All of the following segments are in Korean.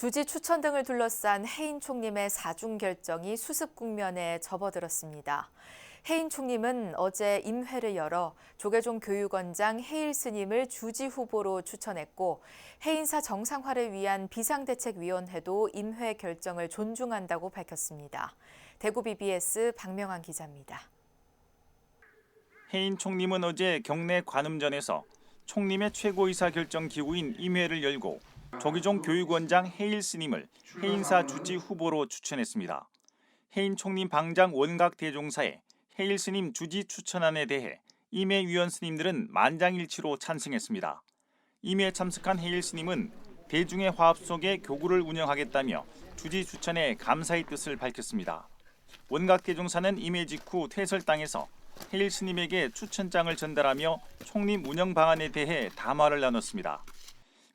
주지 추천 등을 둘러싼 해인 총림의 사중 결정이 수습 국면에 접어들었습니다. 해인 총림은 어제 임회를 열어 조계종 교육원장 해일 스님을 주지 후보로 추천했고 해인사 정상화를 위한 비상대책위원회도 임회 결정을 존중한다고 밝혔습니다. 대구 BBS 박명환 기자입니다. 해인 총림은 어제 경내 관음전에서 총림의 최고의사 결정 기구인 임회를 열고 조기종 교육원장 해일 스님을 해인사 주지 후보로 추천했습니다. 해인 총림 방장 원각 대종사의 해일 스님 주지 추천안에 대해 임회 위원 스님들은 만장일치로 찬성했습니다. 임회에 참석한 해일 스님은 대중의 화합 속에 교구를 운영하겠다며 주지 추천에 감사의 뜻을 밝혔습니다. 원각 대종사는 임회 직후 퇴설당에서 해일 스님에게 추천장을 전달하며 총림 운영 방안에 대해 담화를 나눴습니다.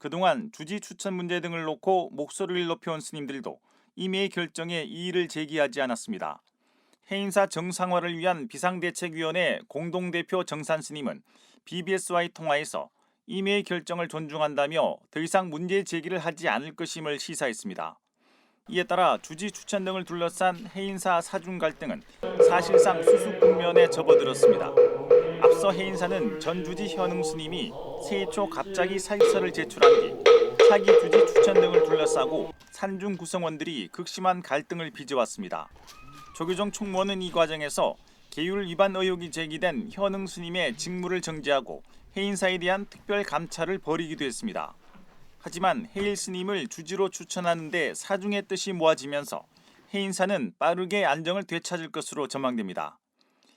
그동안 주지 추천 문제 등을 놓고 목소리를 높여온 스님들도 임의의 결정에 이의를 제기하지 않았습니다. 해인사 정상화를 위한 비상대책위원회 공동대표 정산 스님은 BBS와의 통화에서 임의의 결정을 존중한다며 더 이상 문제 제기를 하지 않을 것임을 시사했습니다. 이에 따라 주지 추천 등을 둘러싼 해인사 사중 갈등은 사실상 수습 국면에 접어들었습니다. 앞서 해인사는 전 주지 현흥 스님이 새해 초 갑자기 사직서를 제출한 뒤 차기 주지 추천 등을 둘러싸고 산중 구성원들이 극심한 갈등을 빚어왔습니다. 조규정 총무원은 이 과정에서 계율 위반 의혹이 제기된 현흥 스님의 직무를 정지하고 해인사에 대한 특별 감찰을 벌이기도 했습니다. 하지만 해일 스님을 주지로 추천하는데 사중의 뜻이 모아지면서 해인사는 빠르게 안정을 되찾을 것으로 전망됩니다.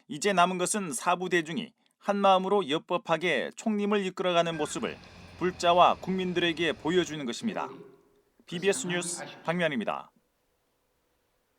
이제 남은 것은 사부 대중이 한마음으로 엽법하게 총림을 이끌어가는 모습을 불자와 국민들에게 보여주는 것입니다. BBS 뉴스 박면입니다.